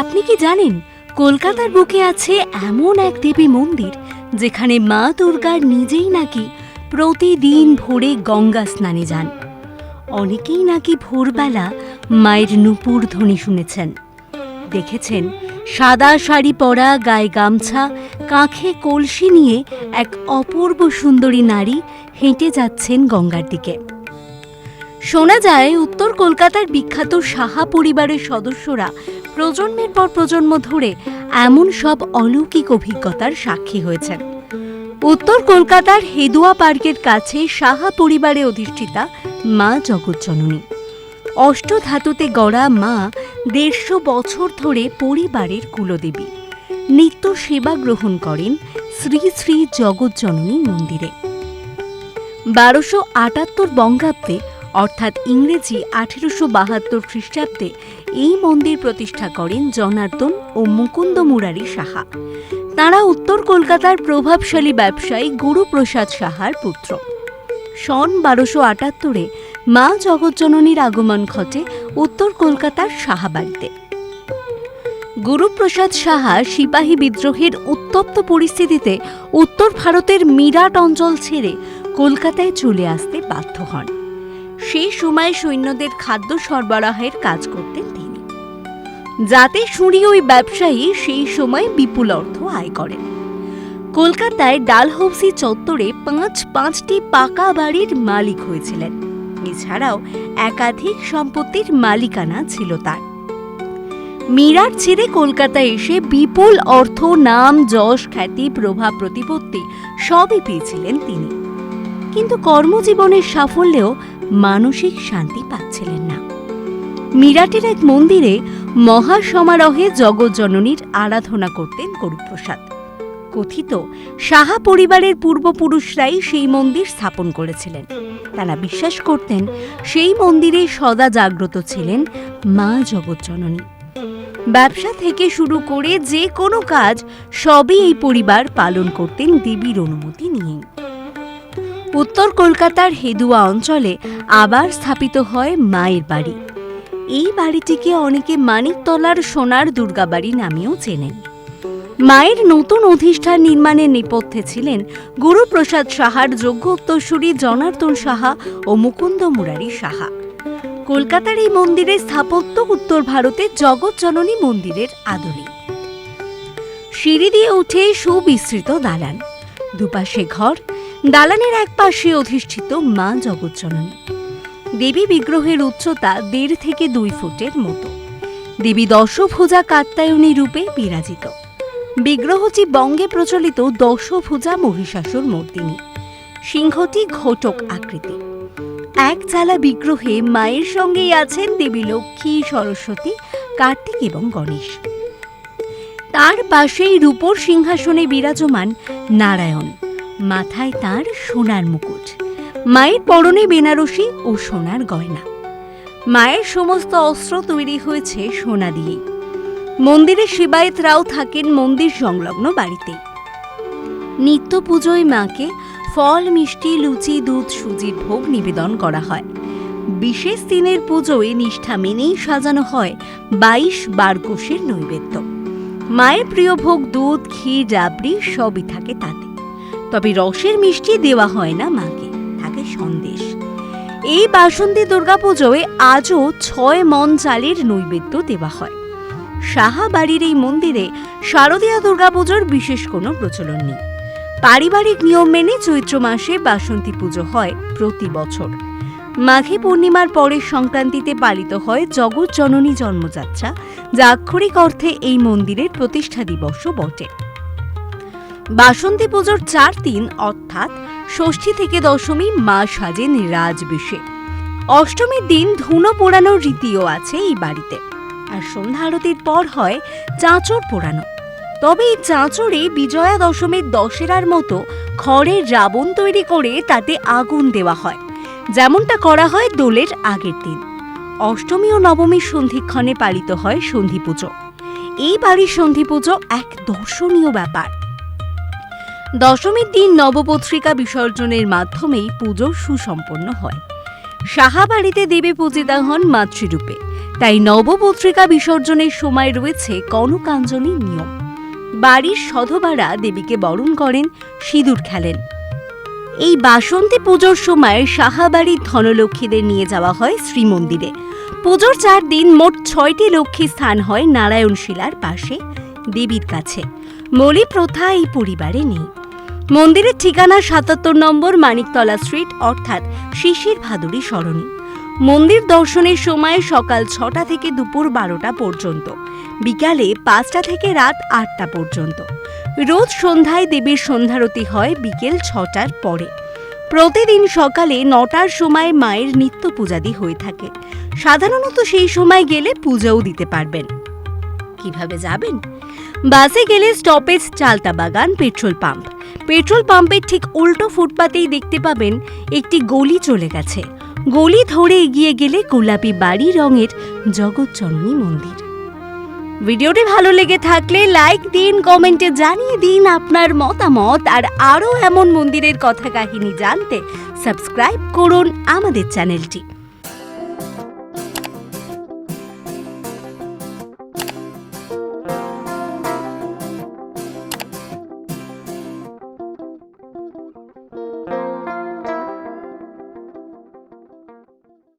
আপনি কি জানেন, কলকাতার বুকে আছে এমন এক দেবী মন্দির, যেখানে মা দুর্গার নিজেই নাকি প্রতিদিন ভোরে গঙ্গা স্নানে যান। অনেকেই নাকি ভোরবেলা মায়ের নুপুর ধ্বনি শুনেছেন। দেখেছেন, সাদা শাড়ি পরা, গায়ে গামছা, কাঁখে কলসি নিয়ে এক অপূর্ব সুন্দরী নারী হেঁটে যাচ্ছেন গঙ্গার দিকে। শোনা যায়, উত্তর কলকাতার বিখ্যাত সাহা পরিবারের সদস্যরা প্রজন্মের পর প্রজন্ম ধরে এমন সব অলৌকিক অভিজ্ঞতার সাক্ষী হয়েছেন। উত্তর কলকাতার হেদুয়া পার্কের কাছে সাহা পরিবারে অধিষ্ঠিতা মা জগজ্জননী। অষ্টধাতুতে গড়া মা দেড়শো বছর ধরে পরিবারের কুলদেবী। নিত্য সেবা গ্রহণ করেন শ্রী শ্রী জগজ্জননী মন্দিরে। বারোশো আটাত্তর বঙ্গাব্দে অর্থাৎ ইংরেজি আঠেরোশো বাহাত্তর খ্রিস্টাব্দে এই মন্দির প্রতিষ্ঠা করেন জনার্দন ও মুকুন্দ মুরারি সাহা। তাঁরা উত্তর কলকাতার প্রভাবশালী ব্যবসায়ী গুরুপ্রসাদ সাহার পুত্র। সন বারোশো আটাত্তরে মা জগজ্জননীর আগমন ঘটে উত্তর কলকাতার সাহাবাড়িতে গুরুপ্রসাদ সাহা সিপাহী বিদ্রোহের উত্তপ্ত পরিস্থিতিতে উত্তর ভারতের মিরাট অঞ্চল ছেড়ে কলকাতায় চলে আসতে বাধ্য হন। সেই সময় সৈন্যদের খাদ্য সরবরাহের কাজ করতেন তিনি। যাতে শুঁড়ি ওই ব্যবসায়ী সেই সময় বিপুল অর্থ আয় করেন। কলকাতায় ডালহৌসি চত্বরে পাঁচ, পাঁচটি পাকা বাড়ির মালিক হয়েছিলেন। এছাড়াও একাধিক সম্পত্তির মালিকানা ছিল তার। মিরাট ছেড়ে কলকাতায় এসে বিপুল অর্থ, নাম, যশ, খ্যাতি, প্রভাব, প্রতিপত্তি সবই পেয়েছিলেন তিনি। কিন্তু কর্মজীবনের সাফল্যেও মানসিক শান্তি পাচ্ছিলেন না। মিরাটের এক মন্দিরে মহাসমারোহে জগজ্জননীর আরাধনা করতেন গরুপ্রসাদ। কথিত, সাহা পরিবারের পূর্বপুরুষরাই সেই মন্দির স্থাপন করেছিলেন। তারা বিশ্বাস করতেন, সেই মন্দিরে সদা জাগ্রত ছিলেন মা জগজ্জননী। ব্যবসা থেকে শুরু করে যে কোনো কাজ সবই এই পরিবার পালন করতেন দেবীর অনুমতি নিয়ে উত্তর কলকাতার হেদুয়া অঞ্চলে আবার স্থাপিত হয় মায়ের বাড়ি। এই বাড়িটিকে অনেকে মানিকতলার সোনার দুর্গাবাড়ি নামেও চেনেন। মায়ের নতুন অধিষ্ঠান নির্মাণের নেপথ্যে ছিলেন গুরুপ্রসাদ সাহার যোগ্য উত্তরসূরি জনার্দন সাহা ও মুকুন্দ মুরারি সাহা। কলকাতার এই মন্দিরের স্থাপত্য উত্তর ভারতের জগৎজননী মন্দিরের আদলে। সিঁড়ি দিয়ে উঠে সুবিস্তৃত দালান। দুপাশে ঘর দালানের এক পাশে অধিষ্ঠিত মা জগজ্জননী। দেবী বিগ্রহের উচ্চতা দেড় থেকে দুই ফুটের মতো। দেবী দশভুজা কাত্যায়নী রূপে বিরাজিত। বিগ্রহটি বঙ্গে প্রচলিত দশভুজা মহিষাসুর মূর্তিনি সিংহটি ঘটক আকৃতি। এক চালা বিগ্রহে মায়ের সঙ্গেই আছেন দেবী লক্ষ্মী, সরস্বতী, কার্তিক এবং গণেশ। তার পাশেই রূপর সিংহাসনে বিরাজমান নারায়ণ। মাথায় তার সোনার মুকুট, মায়ের পরনে বেনারসি ও সোনার গয়না। মায়ের সমস্ত অস্ত্র তৈরি হয়েছে সোনা দিয়ে মন্দিরে শিবায়েতরাও থাকেন মন্দির সংলগ্ন বাড়িতে। নিত্য পুজোয় মাকে ফল, মিষ্টি, লুচি, দুধ, সুজির ভোগ নিবেদন করা হয়। বিশেষ দিনের পুজোয় নিষ্ঠা মেনেই সাজানো হয় বাইশ বারকোষের নৈবেদ্য। মায়ের প্রিয় ভোগ দুধ ক্ষীর রাবড়ি সবই থাকে তাতে। তবে রসের মিষ্টি দেওয়া হয় না মাকে, থাকে সন্দেশ। এই বাসন্তী দুর্গাপুজোয় আজও ছয় মন চালের নৈবেদ্য দেওয়া হয়। সাহা বাড়ির এই মন্দিরে শারদীয়া দুর্গাপুজোর বিশেষ কোনো প্রচলন নেই। পারিবারিক নিয়ম মেনে চৈত্র মাসে বাসন্তী পুজো হয় প্রতি বছর। মাঘী পূর্ণিমার পরের সংক্রান্তিতে পালিত হয় জগৎ জননী জন্মযাত্রা, যা আক্ষরিক অর্থে এই মন্দিরের প্রতিষ্ঠা দিবসও বটে। বাসন্তী পুজোর চার দিন, অর্থাৎ ষষ্ঠী থেকে দশমী মা সাজেন রাজবেশে অষ্টমীর দিন ধুনো পোড়ানোর রীতিও আছে এই বাড়িতে। আর সন্ধ্যা আরতির পর হয় চাঁচর পোড়ানো। তবে এই চাঁচরে বিজয়া দশমীর দশেরার মতো খড়ের রাবণ তৈরি করে তাতে আগুন দেওয়া হয়। যেমনটা করা হয় দোলের আগের দিন। অষ্টমী ও নবমীর সন্ধিক্ষণে পালিত হয় সন্ধি পুজো এই বাড়ির সন্ধি পুজো এক দর্শনীয় ব্যাপার। দশমীর দিন নবপত্রিকা বিসর্জনের মাধ্যমেই পুজো সুসম্পন্ন হয়। সাহাবাড়িতে দেবী পূজিতা হন মাতৃরূপে। তাই নবপত্রিকা বিসর্জনের সময় রয়েছে কনকাঞ্জলি নিয়ম। বাড়ির সধবারা দেবীকে বরণ করেন, সিঁদুর খেলেন। এই বাসন্তী পুজোর সময় সাহাবাড়ির ধনলক্ষ্মীদের নিয়ে যাওয়া হয় শ্রীমন্দিরে। পুজোর চার দিন মোট ছয়টি লক্ষ্মী স্থান হয় নারায়ণশিলার পাশে, দেবীর কাছে। মলি প্রথা এই পরিবারে নেই। মন্দিরের ঠিকানা সাতাত্তর নম্বর মানিকতলা স্ট্রিট অর্থাৎ শিশির ভাদুরী সরণি। মন্দির দর্শনের সময় সকাল ছটা থেকে দুপুর বারোটা পর্যন্ত, বিকালে পাঁচটা থেকে রাত আটটা পর্যন্ত। রোজ সন্ধ্যায় দেবীর সন্ধ্যারতি হয় বিকেল ছটার পরে। প্রতিদিন সকালে নটার সময় মায়ের নিত্য পূজাদি হয়ে থাকে। সাধারণত সেই সময় গেলে পূজাও দিতে পারবেন। কীভাবে যাবেন? বাসে গেলে স্টপেজ চালতা বাগান পেট্রোল পাম্প পেট্রোল পাম্পের ঠিক উল্টো ফুটপাতেই দেখতে পাবেন একটি গলি চলে গেছে। গলি ধরে এগিয়ে গেলে গোলাপি বাড়ি রঙের জগৎজননী মন্দির। ভিডিওটি ভালো লেগে থাকলে লাইক দিন, কমেন্টে জানিয়ে দিন আপনার মতামত আর আরও এমন মন্দিরের কথা কাহিনী জানতে সাবস্ক্রাইব করুন আমাদের চ্যানেলটি।